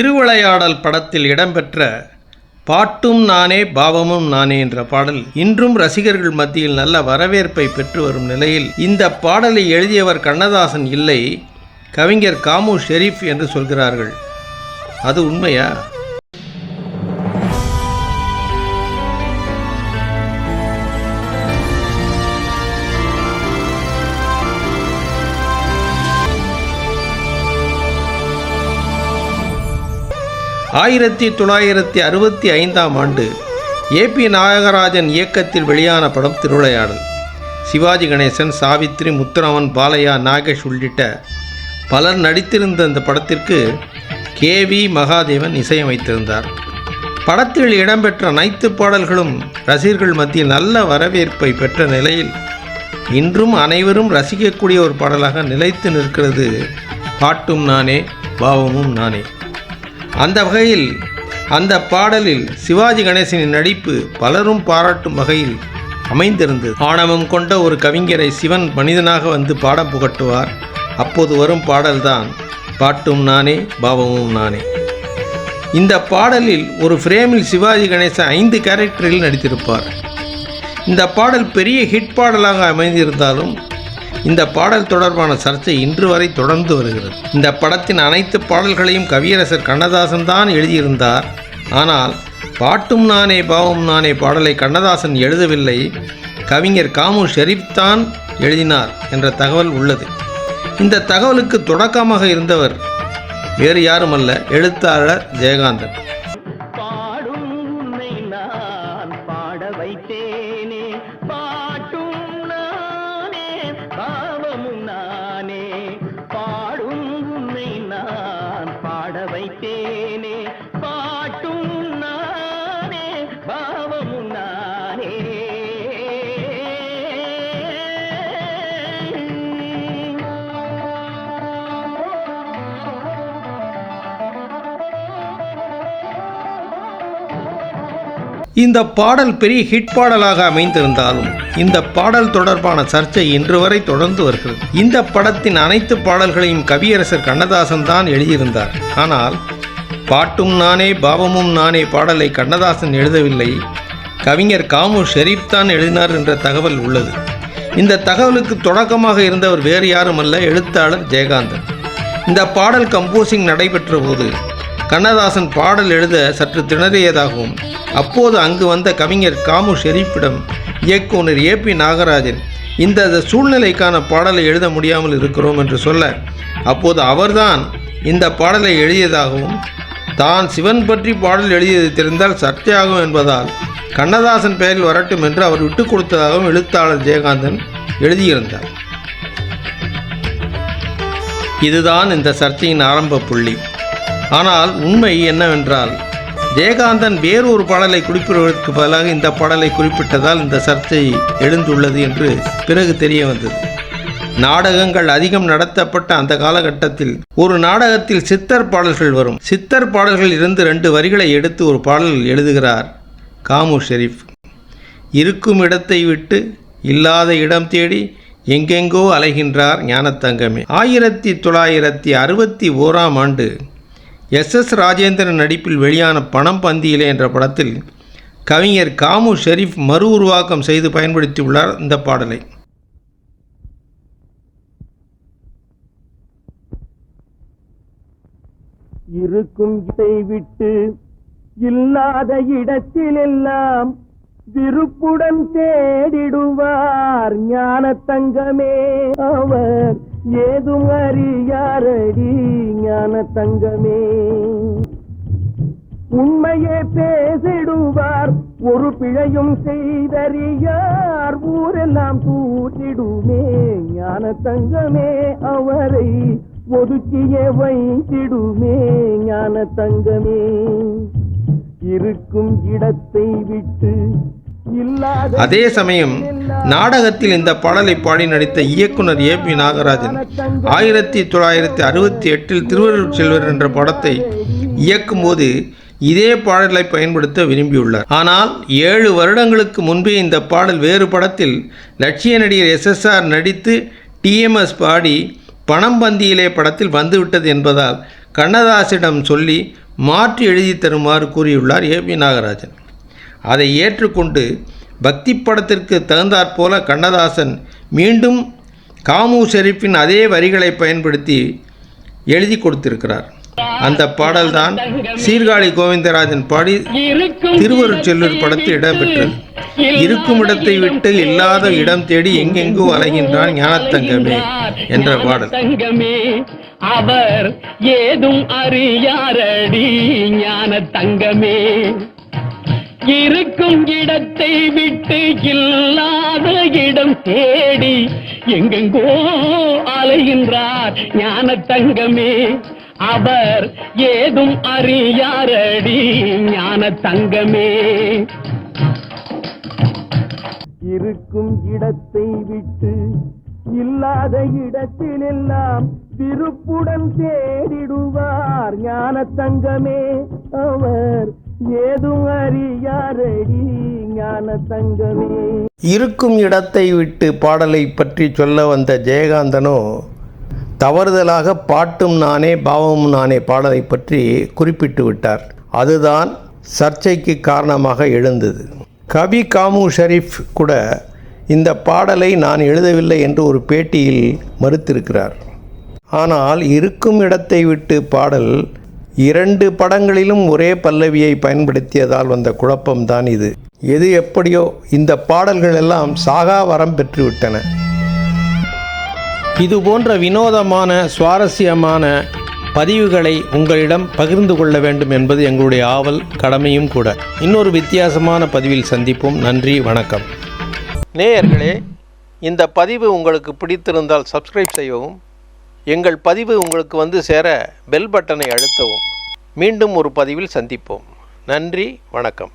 திருவிளையாடல் படத்தில் இடம்பெற்ற பாட்டும் நானே பாவமும் நானே என்ற பாடல் இன்றும் ரசிகர்கள் மத்தியில் நல்ல வரவேற்பை பெற்று வரும் நிலையில் இந்த பாடலை எழுதியவர் கண்ணதாசன் இல்லை கவிஞர் காமு ஷெரீப் என்று சொல்கிறார்கள். அது உண்மையா? ஆயிரத்தி தொள்ளாயிரத்தி அறுபத்தி ஐந்தாம் ஆண்டு ஏபி நாகராஜன் இயக்கத்தில் வெளியான படம் திருவிளையாடல். சிவாஜி கணேசன் சாவித்ரி முத்துராமன் பாலையா நாகேஷ் உள்ளிட்ட பலர் நடித்திருந்த இந்த படத்திற்கு கே வி மகாதேவன் இசையமைத்திருந்தார் படத்தில் இடம்பெற்ற அனைத்து பாடல்களும் ரசிகர்கள் மத்தியில் நல்ல வரவேற்பை பெற்ற நிலையில் இன்றும் அனைவரும் ரசிக்கக்கூடிய ஒரு பாடலாக நிலைத்து நிற்கிறது. பாட்டும் நானே பாவமும் நானே. அந்த வகையில் அந்த பாடலில் சிவாஜி கணேசனின் நடிப்பு பலரும் பாராட்டும் வகையில் அமைந்திருந்தது. ஆணவம் கொண்ட ஒரு கவிஞரை சிவன் மனிதனாக வந்து பாடம் புகட்டுவார். அப்போது வரும் பாடல்தான் பாட்டும் நானே பாவமும் நானே. இந்த பாடலில் ஒரு ஃப்ரேமில் சிவாஜி கணேசன் ஐந்து கேரக்டரில் நடித்திருப்பார். இந்த பாடல் பெரிய ஹிட் பாடலாக அமைந்திருந்தாலும் இந்த பாடல் தொடர்பான சர்ச்சை இன்று வரை தொடர்ந்து வருகிறது. இந்த படத்தின் அனைத்து பாடல்களையும் கவியரசர் கண்ணதாசன் தான் எழுதியிருந்தார். ஆனால் பாட்டும் நானே பாவம் நானே பாடலை கண்ணதாசன் எழுதவில்லை. கவிஞர் காமு ஷெரீப் தான் எழுதினார் என்ற தகவல் உள்ளது. இந்த தகவலுக்கு தொடக்கமாக இருந்தவர் வேறு யாருமல்ல எழுத்தாளர் ஜெயகாந்தன். வைத்தேனே இந்த பாடல் பெரிய ஹிட் பாடலாக அமைந்திருந்தாலும் இந்த பாடல் தொடர்பான சர்ச்சை இன்று வரை தொடர்ந்து வருகிறது. இந்த படத்தின் அனைத்து பாடல்களையும் கவியரசர் கண்ணதாசன் தான் எழுதியிருந்தார். ஆனால் பாட்டும் நானே பாவமும் நானே பாடலை கண்ணதாசன் எழுதவில்லை. கவிஞர் காமு ஷெரீப் தான் எழுதினார் என்ற தகவல் உள்ளது. இந்த தகவலுக்கு தொடக்கமாக இருந்தவர் வேறு யாருமல்ல எழுத்தாளர் ஜெயகாந்தன். இந்த பாடல் கம்போசிங் நடைபெற்ற போது கண்ணதாசன் பாடல் எழுத சற்று திணறியதாகவும் அப்போது அங்கு வந்த கவிஞர் காமு ஷெரீப்பிடம் இயக்குனர் ஏபி நாகராஜன் இந்த சூழ்நிலைக்கான பாடலை எழுத முடியாமல் இருக்கிறோம் என்று சொல்ல அப்போது அவர்தான் இந்த பாடலை எழுதியதாகவும் தான் சிவன் பற்றி பாடல் எழுதியது தெரிந்தால் சர்ச்சையாகும் என்பதால் கண்ணதாசன் பெயரில் வரட்டும் என்று அவர் விட்டுக் கொடுத்ததாகவும் எழுத்தாளர் ஜெயகாந்தன் எழுதியிருந்தார். இதுதான் இந்த சர்ச்சையின் ஆரம்ப புள்ளி. ஆனால் உண்மை என்னவென்றால் ஜெயகாந்தன் வேறொரு பாடலை குறிப்பிடுவதற்கு பதிலாக இந்த பாடலை குறிப்பிட்டதால் இந்த சர்ச்சை எழுந்துள்ளது என்று பிறகு தெரிய வந்தது. நாடகங்கள் அதிகம் நடத்தப்பட்ட அந்த காலகட்டத்தில் ஒரு நாடகத்தில் சித்தர் பாடல்கள் வரும். சித்தர் பாடல்கள் இருந்து ரெண்டு வரிகளை எடுத்து ஒரு பாடல் எழுதுகிறார் காமு ஷெரீப். இருக்கும் இடத்தை விட்டு இல்லாத இடம் தேடி எங்கெங்கோ அலைகின்றார் ஞானத்தங்கமே. ஆயிரத்தி தொள்ளாயிரத்தி அறுபத்தி ஓராம் ஆண்டு எஸ் எஸ் ராஜேந்திரன் நடிப்பில் வெளியான பணம் பந்தியிலே என்ற படத்தில் கவிஞர் காமு ஷெரீப் மறு உருவாக்கம் செய்து பயன்படுத்தியுள்ளார் இந்த பாடலை. இருக்கும் இதை விட்டு இல்லாத இடத்தில் எல்லாம் விருப்புடன் தேடிடுவார் ஞான தங்கமே அவர் ஏதும் அறியாரடி ஞான தங்கமே. உண்மையே பேசிடுவார் ஒரு பிழையும் செய்தறியார் ஊரெல்லாம் தூற்றிடுமே. ஞான தங்கமே அவரை ஒதுக்கியே வைத்திடுமே. ஞான தங்கமே. இருக்கும் இடத்தை விட்டு அதே சமயம் நாடகத்தில் இந்த பாடலை பாடி நடித்த இயக்குனர் ஏ பி நாகராஜன் ஆயிரத்தி தொள்ளாயிரத்தி அறுபத்தி எட்டில் திருவள்ளுவர் செல்வர் என்ற படத்தை இயக்கும்போது இதே பாடலை பயன்படுத்த விரும்பியுள்ளார். ஆனால் ஏழு வருடங்களுக்கு முன்பே இந்த பாடல் வேறு படத்தில் லட்சிய நடிகர் எஸ்எஸ்ஆர் நடித்து டிஎம்எஸ் பாடி பணம் பந்தியிலே படத்தில் வந்துவிட்டது என்பதால் கண்ணதாசிடம் சொல்லி மாற்றி எழுதி தருமாறு கூறியுள்ளார் ஏபி நாகராஜன். அதை ஏற்றுக்கொண்டு பக்தி படத்திற்கு தகுந்தாற்போல கண்ணதாசன் மீண்டும் காமு ஷெரீஃபின் அதே வரிகளை பயன்படுத்தி எழுதி கொடுத்திருக்கிறார். அந்த பாடல்தான் சீர்காழி கோவிந்தராஜன் பாடி திருவருட்செல்லூர் படத்தில் இடம்பெற்றது. இருக்கும் இடத்தை விட்டு இல்லாத இடம் தேடி எங்கெங்கு அலைகின்றான் ஞானத்தங்கமே என்ற பாடல். தங்கமே அவர் ஏதும் அறியாரடி ஞான தங்கமே இருக்கும் இடத்தை விட்டு இல்லாத இடம் தேடி எங்கெங்கோ அலைகின்றார் ஞான தங்கமே. அவர் ஏதும் அறியாரடி ஞான தங்கமே. இருக்கும் இடத்தை விட்டு இல்லாத இடத்திலெல்லாம் திருப்புடன் தேடிடுவார் ஞான தங்கமே. அவர் ஏதும் அறியாரடி ஞான தங்கமே இருக்கும் இடத்தை விட்டு பாடலை பற்றி சொல்ல வந்த ஜெயகாந்தனோ தவறுதலாக பாட்டும் நானே பாவமும் நானே பாடலை பற்றி குறிப்பிட்டு விட்டார். அதுதான் சர்ச்சைக்கு காரணமாக எழுந்தது. கவி காமு ஷரீஃப் கூட இந்த பாடலை நான் எழுதவில்லை என்று ஒரு பேட்டியில் மறுத்திருக்கிறார். ஆனால் இருக்கும் இடத்தை விட்டு பாடல் இரண்டு படங்களிலும் ஒரே பல்லவியை பயன்படுத்தியதால் வந்த குழப்பம்தான் இது. எது எப்படியோ இந்த பாடல்கள் எல்லாம் சாகா வரம் பெற்றுவிட்டன. இது போன்ற வினோதமான சுவாரஸ்யமான பதிவுகளை உங்களிடம் பகிர்ந்து கொள்ள வேண்டும் என்பது எங்களுடைய ஆவல் கடமையும் கூட. இன்னொரு வித்தியாசமான பதிவில் சந்திப்போம். நன்றி வணக்கம். நேயர்களே இந்த பதிவு உங்களுக்கு பிடித்திருந்தால் சப்ஸ்கிரைப் செய்யவும் எங்கள் பதிவு உங்களுக்கு வந்து சேர பெல் பட்டனை அழுத்தவும். மீண்டும் ஒரு பதிவில் சந்திப்போம். நன்றி வணக்கம்.